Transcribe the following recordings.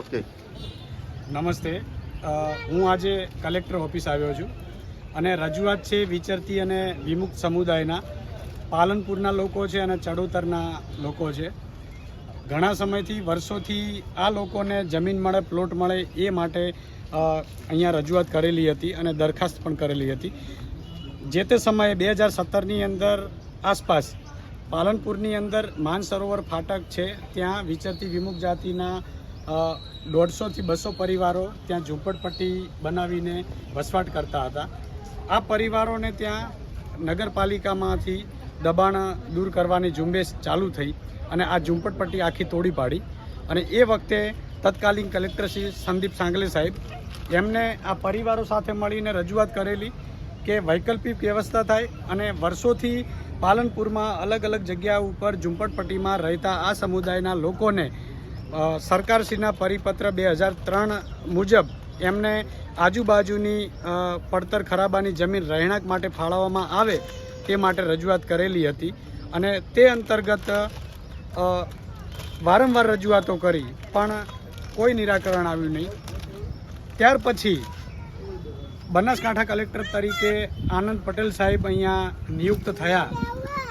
Okay. નમસ્તે. હું આજે કલેક્ટર ઓફિસ આવ્યો છું અને રજૂઆત છે વિચરતી અને વિમુક્ત સમુદાયના. પાલનપુરના લોકો છે અને ચડોતરના લોકો છે. ઘણા સમયથી, વર્ષોથી આ લોકોને જમીન મળે, પ્લોટ મળે એ માટે અહીંયા રજૂઆત કરેલી હતી અને દરખાસ્ત પણ કરેલી હતી. જે તે સમયે બે હજાર સત્તરની અંદર આસપાસ પાલનપુરની અંદર માનસરોવર ફાટક છે, ત્યાં વિચરતી વિમુખ જાતિના દોઢસોથી બસો પરિવારો ત્યાં ઝૂંપડપટ્ટી બનાવીને વસવાટ કરતા હતા. આ પરિવારોને ત્યાં નગરપાલિકામાંથી દબાણ દૂર કરવાની ઝુંબેશ ચાલુ થઈ અને આ ઝૂંપડપટ્ટી આખી તોડી પાડી. અને એ વખતે તત્કાલીન કલેક્ટર શ્રી સંદીપ સાંગલે સાહેબ, એમને આ પરિવારો સાથે મળીને રજૂઆત કરેલી કે વૈકલ્પિક વ્યવસ્થા થાય અને વર્ષોથી પાલનપુરમાં અલગ અલગ જગ્યા ઉપર ઝૂંપડપટ્ટીમાં રહેતા આ સમુદાયના લોકોને સરકારશ્રીના પરિપત્ર બે હજાર ત્રણ મુજબ એમને આજુબાજુની પડતર ખરાબાની જમીન રહેણાંક માટે ફાળવવામાં આવે તે માટે રજૂઆત કરેલી હતી અને તે અંતર્ગત વારંવાર રજૂઆતો કરી, પણ કોઈ નિરાકરણ આવ્યું નહીં. ત્યાર પછી બનાસકાંઠા કલેક્ટર તરીકે આનંદ પટેલ સાહેબ અહીંયા નિયુક્ત થયા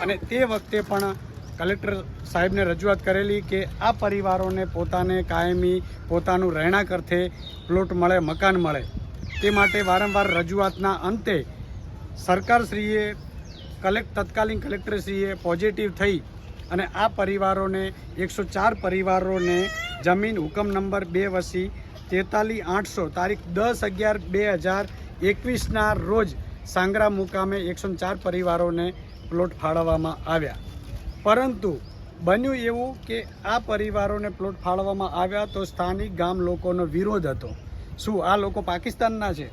અને તે વખતે પણ કલેક્ટર સાહેબને રજૂઆત કરેલી કે આ પરિવારોને પોતાને કાયમી, પોતાનું રહેણાંક અર્થે પ્લોટ મળે, મકાન મળે. તે માટે વારંવાર રજૂઆતના અંતે સરકારશ્રીએ, કલેક્ટ, તત્કાલીન કલેક્ટરશ્રીએ પોઝિટિવ થઈ અને આ પરિવારોને, એકસો ચાર પરિવારોને જમીન હુકમ નંબર બે વસી તેતાલીસ આઠસો તારીખ દસ અગિયાર બે હજાર એકવીસના રોજ સાંગરા મુકામે એકસો ચાર પરિવારોને પ્લોટ ફાળવવામાં આવ્યા. પરંતુ બન્યું એવું કે આ પરિવારોને પ્લોટ ફાળવવામાં આવ્યા તો સ્થાનિક ગામ લોકોનો વિરોધ હતો. શું આ લોકો પાકિસ્તાનના છે?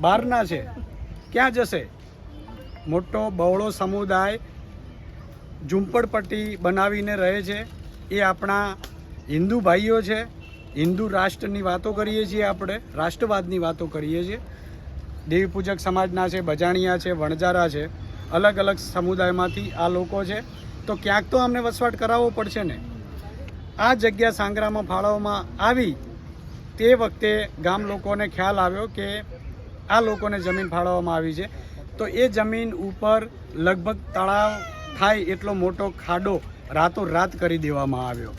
બહારના છે? ક્યાં જશે? મોટો બહોળો સમુદાય ઝૂંપડપટ્ટી બનાવીને રહે છે. એ આપણા હિન્દુ ભાઈઓ છે. હિન્દુ રાષ્ટ્રની વાતો કરીએ છીએ આપણે, રાષ્ટ્રવાદની વાતો કરીએ છીએ. દેવી પૂજક સમાજના છે, બજાણિયા છે વણજારા છે. અલગ અલગ સમુદાયમાંથી આ લોકો છે. તો ક્યાંક તો અમને વસવાટ કરાવવો પડશે ને. આ જગ્યા સાંગરામાં ફાળવવામાં આવી તે વખતે ગામ લોકોને ખ્યાલ આવ્યો કે આ લોકોને જમીન ફાળવવામાં આવી છે. તો એ જમીન ઉપર લગભગ તળાવ થાય એટલો મોટો ખાડો રાતોરાત કરી દેવામાં આવ્યો.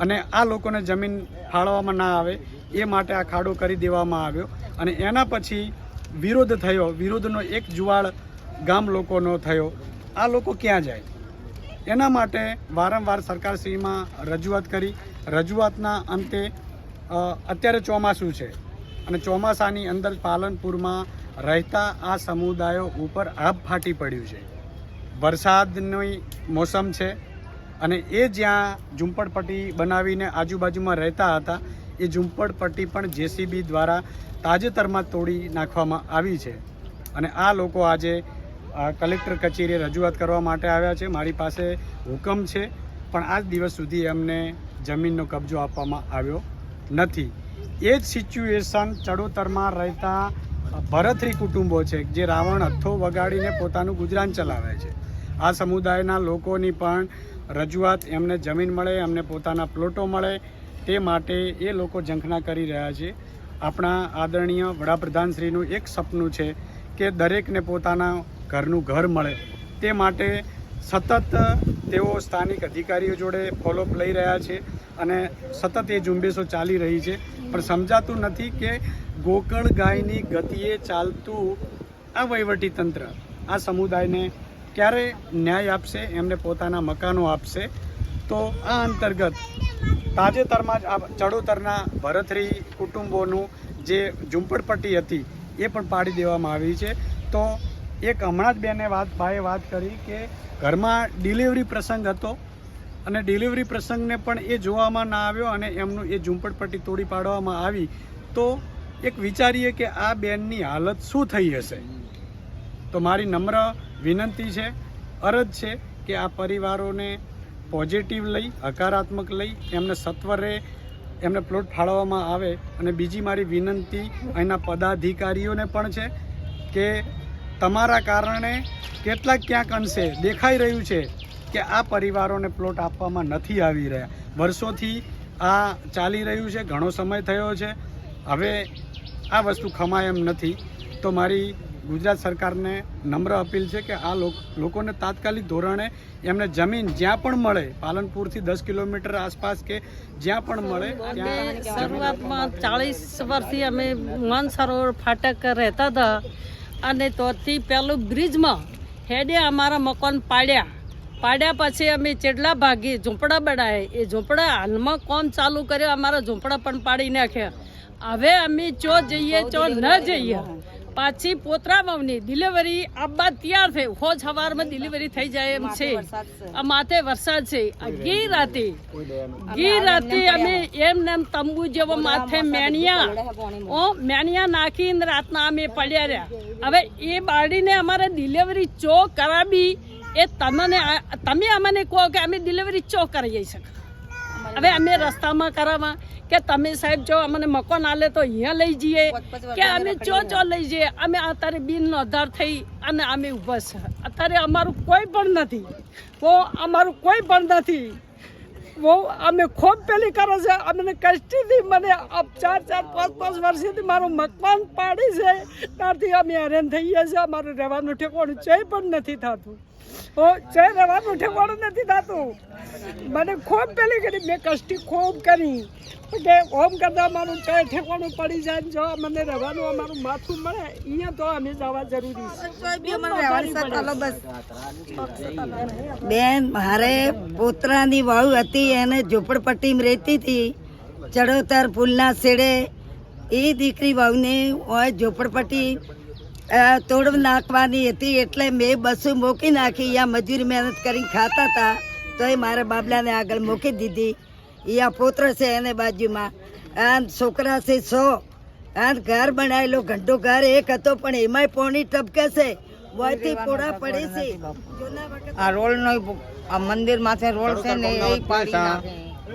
અને આ લોકોને જમીન ફાળવવામાં ના આવે એ માટે આ ખાડો કરી દેવામાં આવ્યો. અને એના પછી વિરોધ થયો. વિરોધનો એક જુવાળ ગામ લોકોનો થયો. આ લોકો ક્યાં જાય? એના માટે વારંવાર સરકારશ્રીમાં રજૂઆત કરી. રજૂઆતના અંતે અત્યારે ચોમાસું છે અને ચોમાસાની અંદર પાલનપુરમાં રહેતા આ સમુદાયો ઉપર આભ ફાટી પડ્યું છે. વરસાદની મોસમ છે અને એ જ્યાં ઝુંપડપટ્ટી બનાવીને આજુબાજુમાં રહેતા હતા, એ ઝુંપડપટ્ટી પણ જેસીબી દ્વારા તાજેતરમાં તોડી નાખવામાં આવી છે. અને આ લોકો આજે કલેક્ટર કચેરીએ રજૂઆત કરવા માટે આવ્યા છે. મારી પાસે હુકમ છે, પણ આજ દિવસ સુધી એમને જમીનનો કબજો આપવામાં આવ્યો નથી. એ જ સિચ્યુએશન ચડોતરમાં રહેતા ભરથરી કુટુંબો છે, જે રાવણ હથ્થો વગાડીને પોતાનું ગુજરાન ચલાવે છે. આ સમુદાયના લોકોની પણ રજૂઆત, એમને જમીન મળે, એમને પોતાના પ્લોટો મળે, તે માટે એ લોકો ઝંખના કરી રહ્યા છે. આપણા આદરણીય વડાપ્રધાનશ્રીનું એક સપનું છે કે દરેકને પોતાના ઘરનું ઘર મળે. તે માટે સતત તેઓ સ્થાનિક અધિકારીઓ જોડે ફોલોઅપ લઈ રહ્યા છે અને સતત એ ઝુંબેશો ચાલી રહી છે. પણ સમજાતું નથી કે ગોકળ ગાયની ગતિએ ચાલતું આ વહીવટી તંત્ર આ સમુદાયને ક્યારે ન્યાય આપશે, એમને પોતાના મકાનો આપશે? તો આ અંતર્ગત તાજેતરમાં જ આ ચડોતરના ભરથરી કુટુંબોનું જે ઝૂંપડપટ્ટી હતી એ પણ પાડી દેવામાં આવી છે. તો એક હમણાં જ બેને વાત ભાઈએ વાત કરી કે ઘરમાં ડિલિવરી પ્રસંગ હતો અને ડિલિવરી પ્રસંગને પણ એ જોવામાં ના આવ્યો અને એમનું એ ઝૂંપડપટ્ટી તોડી પાડવામાં આવી. તો એક વિચારીએ કે આ બેનની હાલત શું થઈ હશે? તો મારી નમ્ર વિનંતી છે, અરજ છે કે આ પરિવારોને પોઝિટિવ લઈ, હકારાત્મક લઈ, એમને સત્વરે એમને પ્લોટ ફાળવવામાં આવે. અને બીજી મારી વિનંતી અહીંના પદાધિકારીઓને પણ છે કે તમારા કારણે કેટલાક ક્યાંક અંશે દેખાઈ રહ્યું છે કે આ પરિવારોને પ્લોટ આપવામાં નથી આવી રહ્યા. વર્ષોથી આ ચાલી રહ્યું છે ઘણો સમય થયો છે. હવે આ વસ્તુ ખમાય એમ નથી. તો મારી ગુજરાત સરકારને નમ્ર અપીલ છે કે આ લોક- લોકોને તાત્કાલિક ધોરણે એમને જમીન જ્યાં પણ મળે પાલનપુરથી દસ કિલોમીટર આસપાસ કે જ્યાં પણ મળે ત્યાં શરૂઆતમાં ચાળીસ વર્ષથી અમે માન સરોવર ફાટક રહેતા હતા. અને તોથી પેલું બ્રિજમાં હેડે અમારા મકાન પાડ્યા. પાડ્યા પછી અમે ચેટલા ભાગી ઝૂંપડા બનાવ્યા એ ઝૂંપડા હાલમાં કોમ ચાલુ કર્યો અમારા ઝૂંપડા પણ પાડી નાખ્યા. હવે અમે ચો જઈએ ચો ન જઈએ પાછી પોતરા વાવની ડિલિવરી આબા તૈયાર થઈ હોજ સવારમાં ડિલિવરી થઈ જાય એમ છે. આ માથે વરસાદ છે. આ ગઈ રાતે ગઈ રાતે અમે એમ નેમ તંબુ જેવો માથે મેણિયા ઓ મેણિયા નાખીને રાતના અમે પડ્યા રહ્યા. હવે એ બાળીને અમારે ડિલિવરી ચો કરાવી એ તમને તમે અમને કહો કે અમે ડિલિવરી ચો કરી શકે હવે અમે રસ્તામાં કરાવવા કે તમે સાહેબ જો અમને મકાન આલે તો અહીંયા લઈ જઈએ કે અમે ચો ચો લઈ જઈએ. અમે અત્યારે બિન નોંધાર થઈ અને અમે ઊભા છે. અત્યારે અમારું કોઈ પણ નથી. ઓ અમારું કોઈ પણ નથી. બહુ અમે ખૂબ પેલી કરે છે. અમને કષ્ટીથી મને ચાર ચાર પાંચ પાંચ વર્ષથી મારું મકાન પાડી છે. ત્યારથી અમે હેરાન થઈ ગયા છે અમારું રહેવાનું ઠેકાણું ચે પણ નથી થતું. રહેવાનું ઠેકાણું નથી થતું. મને ખૂબ પેલી કરી મેં કષ્ટી ખૂબ કરી. કે ઓમ કરતા મારું ચે ઠેકવાનું પડી જાય ને જો મને રહેવાનું અમારું માથું મળે અહીંયા તો અમે જવા જરૂરી બેન મારે પોતરાની વાવ હતી એને ઝૂંપડપટ્ટીમાં રહેતી હતી ચડોતર ફૂલના શેડે એ દીકરી વાવને હોય ઝૂંપડપટ્ટી તોડ નાખવાની હતી એટલે મેં બસું મૂકી નાખી. અહીંયા મજૂરી મહેનત કરીને ખાતા હતા તો એ મારા બાબલાને આગળ મૂકી દીધી. અહીંયા પોત્ર છે એને બાજુમાં. આ છોકરા છે સો. આ ઘર બનાવેલો ઘંટો ઘર એક હતો પણ એમાંય પોણી ટપકે છે. વયથી પોડા પડે છે. આ રોડ નો આ મંદિર માથે રોડ છે ને એ પાડી નાખે.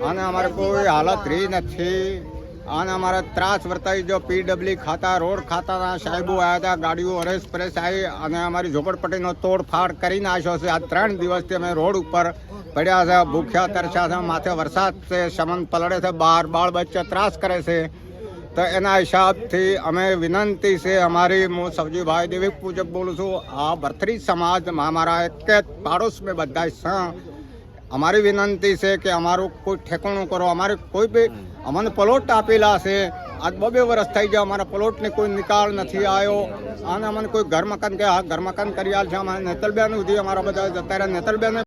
અને અમારે કોઈ હાલત રહી નથી. અને અમારે ત્રાસ વર્તાવી જો પીડબ્લ્યુ ખાતા, રોડ ખાતાના સાહેબો આવ્યા હતા, ગાડીઓ અરેસ પ્રેસ આવી અને અમારી ઝોપડપટ્ટીનો તોડફાડ કરી નાખ્યો છે. આ ત્રણ દિવસથી અમે રોડ ઉપર પડ્યા છે, ભૂખ્યા, તરસ્યા છે, માથે વરસાદ છે, સમન પલળે છે બહાર બાળ બચ્ચા ત્રાસ કરે છે. તો એના હિસાબથી અમે વિનંતી છે, અમારી હું સબજીભાઈ દેવી પૂજક બોલું છું, આ ભરથરી સમાજમાં અમારા એક જ પાડોશ મેં બધા અમારી વિનંતી છે કે અમારું કોઈ ઠેકાણું કરો. અમારે કોઈ બી અમને પ્લોટ આપેલા છે. આજ બબે બે વર્ષ થઈ ગયા અમારા પ્લોટની કોઈ નિકાલ નથી આવ્યો. અને અમને કોઈ ઘર મકાન કે હા ઘર મકાન કરી આલ છે. અમારે નેતલબેન સુધી અમારા બધા જતા રહ્યા. નેતલબેન